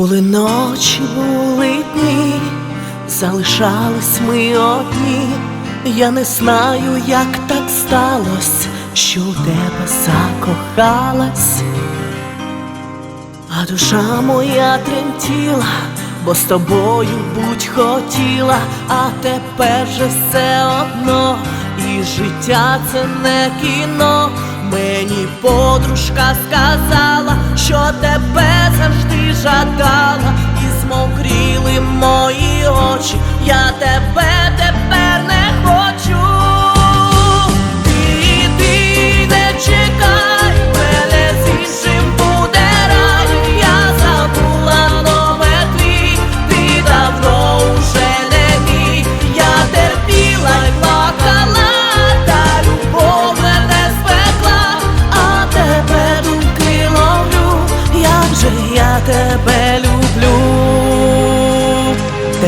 Були ночі, були дні, залишались ми одні. Я не знаю, як так сталося, що у тебе закохалась, а душа моя тремтіла, бо з тобою будь хотіла, а тепер же все одно, і життя це не кіно. Подружка сказала, що тебе завжди жадала,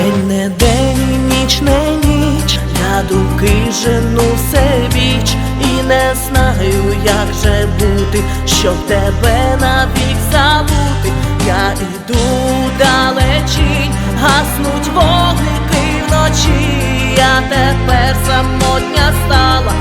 День не день, ніч не ніч, я думки жену все віч, і не знаю, як же бути, щоб тебе навік забути. Я іду далечінь, гаснуть вогники вночі, я тепер самотня стала,